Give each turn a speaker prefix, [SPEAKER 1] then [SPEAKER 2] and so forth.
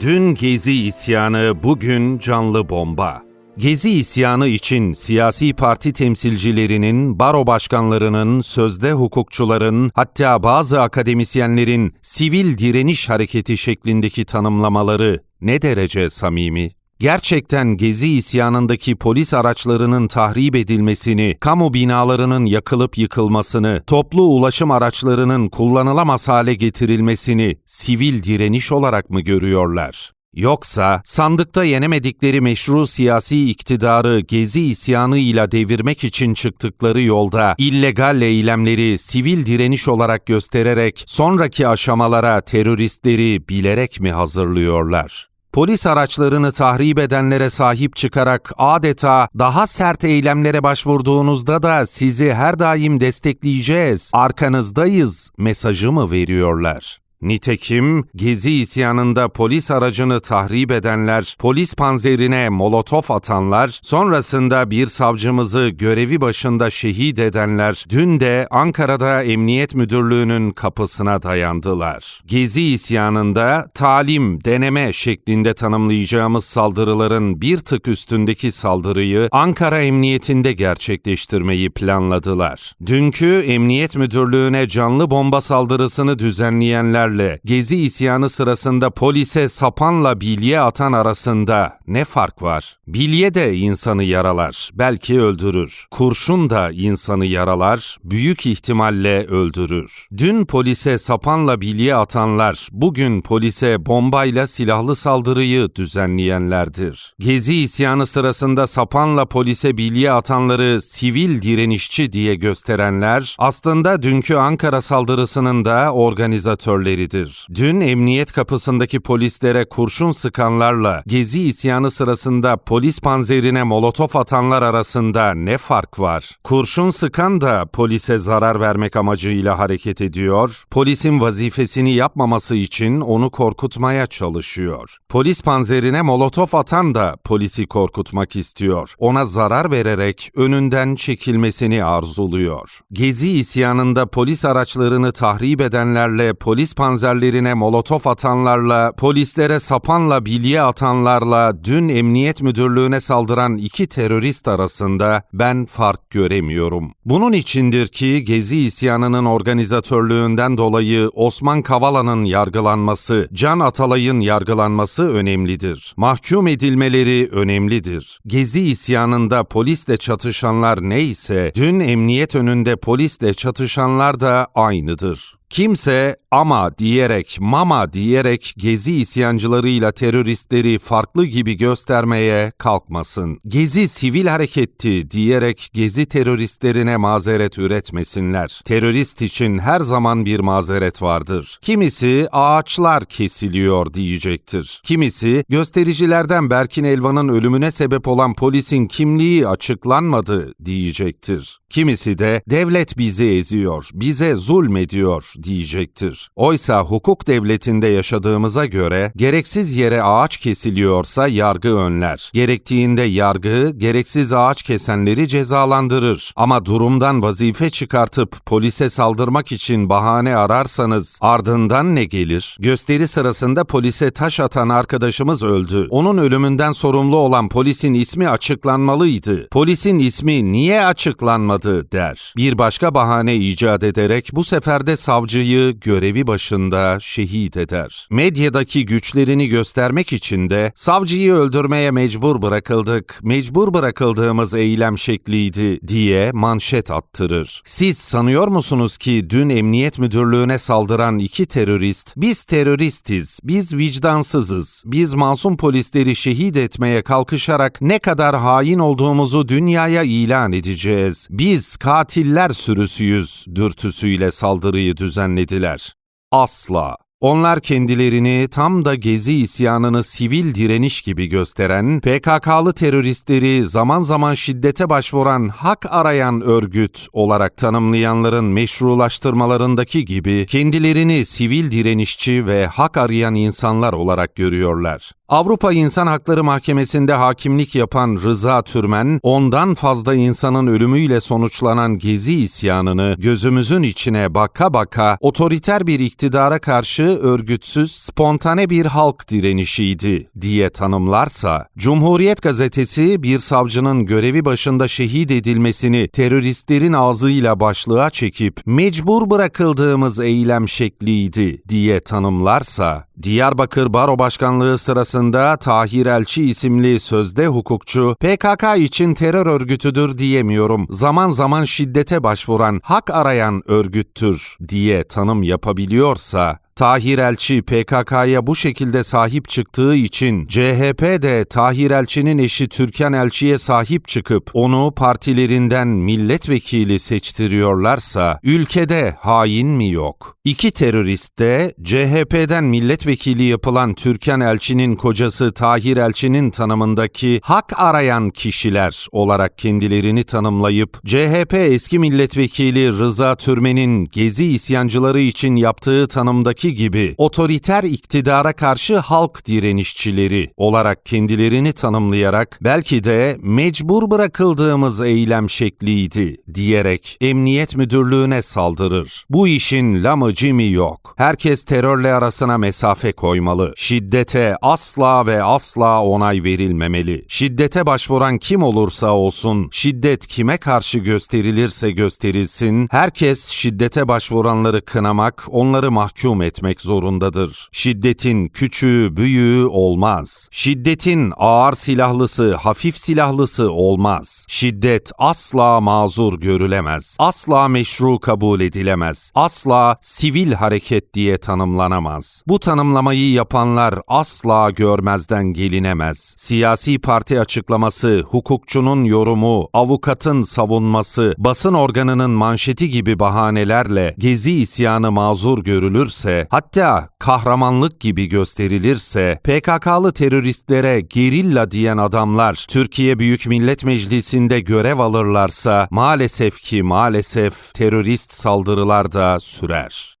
[SPEAKER 1] Dün Gezi isyanı, bugün canlı bomba. Gezi isyanı için siyasi parti temsilcilerinin, baro başkanlarının, sözde hukukçuların, hatta bazı akademisyenlerin sivil direniş hareketi şeklindeki tanımlamaları ne derece samimi? Gerçekten Gezi isyanındaki polis araçlarının tahrip edilmesini, kamu binalarının yakılıp yıkılmasını, toplu ulaşım araçlarının kullanılamaz hale getirilmesini sivil direniş olarak mı görüyorlar? Yoksa sandıkta yenemedikleri meşru siyasi iktidarı Gezi isyanıyla devirmek için çıktıkları yolda illegal eylemleri sivil direniş olarak göstererek sonraki aşamalara teröristleri bilerek mi hazırlıyorlar? Polis araçlarını tahrip edenlere sahip çıkarak adeta daha sert eylemlere başvurduğunuzda da sizi her daim destekleyeceğiz, arkanızdayız mesajı mı veriyorlar? Nitekim Gezi isyanında polis aracını tahrip edenler, polis panzerine molotof atanlar, sonrasında bir savcımızı görevi başında şehit edenler, dün de Ankara'da Emniyet Müdürlüğü'nün kapısına dayandılar. Gezi isyanında talim, deneme şeklinde tanımlayacağımız saldırıların bir tık üstündeki saldırıyı Ankara Emniyetinde gerçekleştirmeyi planladılar. Dünkü Emniyet Müdürlüğü'ne canlı bomba saldırısını düzenleyenler polislerle Gezi isyanı sırasında polise sapanla bilye atan arasında ne fark var? Bilye de insanı yaralar, belki öldürür. Kurşun da insanı yaralar, büyük ihtimalle öldürür. Dün polise sapanla bilye atanlar, bugün polise bombayla silahlı saldırıyı düzenleyenlerdir. Gezi isyanı sırasında sapanla polise bilye atanları sivil direnişçi diye gösterenler, aslında dünkü Ankara saldırısının da organizatörleri haberleridir. Dün emniyet kapısındaki polislere kurşun sıkanlarla Gezi isyanı sırasında polis panzerine molotof atanlar arasında ne fark var? Kurşun sıkan da polise zarar vermek amacıyla hareket ediyor, polisin vazifesini yapmaması için onu korkutmaya çalışıyor. Polis panzerine molotof atan da polisi korkutmak istiyor. Ona zarar vererek önünden çekilmesini arzuluyor. Gezi isyanında polis araçlarını tahrip edenlerle polis panzerine panzerlerine molotof atanlarla, polislere sapanla bilye atanlarla dün emniyet müdürlüğüne saldıran iki terörist arasında ben fark göremiyorum. Bunun içindir ki Gezi isyanının organizatörlüğünden dolayı Osman Kavala'nın yargılanması, Can Atalay'ın yargılanması önemlidir. Mahkum edilmeleri önemlidir. Gezi isyanında polisle çatışanlar neyse, dün emniyet önünde polisle çatışanlar da aynıdır. Kimse ama diyerek, mama diyerek gezi isyancılarıyla teröristleri farklı gibi göstermeye kalkmasın. Gezi sivil hareketti diyerek gezi teröristlerine mazeret üretmesinler. Terörist için her zaman bir mazeret vardır. Kimisi ağaçlar kesiliyor diyecektir. Kimisi göstericilerden Berkin Elvan'ın ölümüne sebep olan polisin kimliği açıklanmadı diyecektir. Kimisi de devlet bizi eziyor, bize zulmediyor diyecektir. Oysa hukuk devletinde yaşadığımıza göre gereksiz yere ağaç kesiliyorsa yargı önler. Gerektiğinde yargı gereksiz ağaç kesenleri cezalandırır. Ama durumdan vazife çıkartıp polise saldırmak için bahane ararsanız ardından ne gelir? Gösteri sırasında polise taş atan arkadaşımız öldü. Onun ölümünden sorumlu olan polisin ismi açıklanmalıydı. Polisin ismi niye açıklanmadı der. Bir başka bahane icat ederek bu sefer de savcıyı görevi başında şehit eder. Medyadaki güçlerini göstermek için de savcıyı öldürmeye mecbur bırakıldık, mecbur bırakıldığımız eylem şekliydi diye manşet attırır. Siz sanıyor musunuz ki dün emniyet müdürlüğüne saldıran iki terörist, biz teröristiz, biz vicdansızız, biz masum polisleri şehit etmeye kalkışarak ne kadar hain olduğumuzu dünyaya ilan edeceğiz. Biz katiller sürüsüyüz dürtüsüyle saldırıyı düzenlediler. Asla. Onlar kendilerini tam da Gezi isyanını sivil direniş gibi gösteren, PKK'lı teröristleri zaman zaman şiddete başvuran hak arayan örgüt olarak tanımlayanların meşrulaştırmalarındaki gibi kendilerini sivil direnişçi ve hak arayan insanlar olarak görüyorlar. Avrupa İnsan Hakları Mahkemesi'nde hakimlik yapan Rıza Türmen, ondan fazla insanın ölümüyle sonuçlanan Gezi isyanını gözümüzün içine baka baka otoriter bir iktidara karşı örgütsüz, spontane bir halk direnişiydi diye tanımlarsa, Cumhuriyet Gazetesi bir savcının görevi başında şehit edilmesini teröristlerin ağzıyla başlığa çekip mecbur bırakıldığımız eylem şekliydi diye tanımlarsa, Diyarbakır Baro Başkanlığı sırasında Tahir Elçi isimli sözde hukukçu PKK için terör örgütüdür diyemiyorum. Zaman zaman şiddete başvuran, hak arayan örgüttür diye tanım yapabiliyorsa Tahir Elçi PKK'ya bu şekilde sahip çıktığı için CHP de Tahir Elçi'nin eşi Türkan Elçi'ye sahip çıkıp onu partilerinden milletvekili seçtiriyorlarsa ülkede hain mi yok? İki terörist de CHP'den milletvekili yapılan Türkan Elçi'nin kocası Tahir Elçi'nin tanımındaki hak arayan kişiler olarak kendilerini tanımlayıp CHP eski milletvekili Rıza Türmen'in gezi isyancıları için yaptığı tanımdaki gibi otoriter iktidara karşı halk direnişçileri olarak kendilerini tanımlayarak belki de mecbur bırakıldığımız eylem şekliydi diyerek emniyet müdürlüğüne saldırır. Bu işin lamı cimi yok. Herkes terörle arasına mesafe koymalı. Şiddete asla ve asla onay verilmemeli. Şiddete başvuran kim olursa olsun, şiddet kime karşı gösterilirse gösterilsin, herkes şiddete başvuranları kınamak, onları mahkum etmek zorundadır. Şiddetin küçüğü, büyüğü olmaz. Şiddetin ağır silahlısı, hafif silahlısı olmaz. Şiddet asla mazur görülemez. Asla meşru kabul edilemez. Asla sivil hareket diye tanımlanamaz. Bu tanımlamayı yapanlar asla görmezden gelinemez. Siyasi parti açıklaması, hukukçunun yorumu, avukatın savunması, basın organının manşeti gibi bahanelerle gezi isyanı mazur görülürse, hatta kahramanlık gibi gösterilirse, PKK'lı teröristlere gerilla diyen adamlar Türkiye Büyük Millet Meclisi'nde görev alırlarsa maalesef ki maalesef terörist saldırılar da sürer.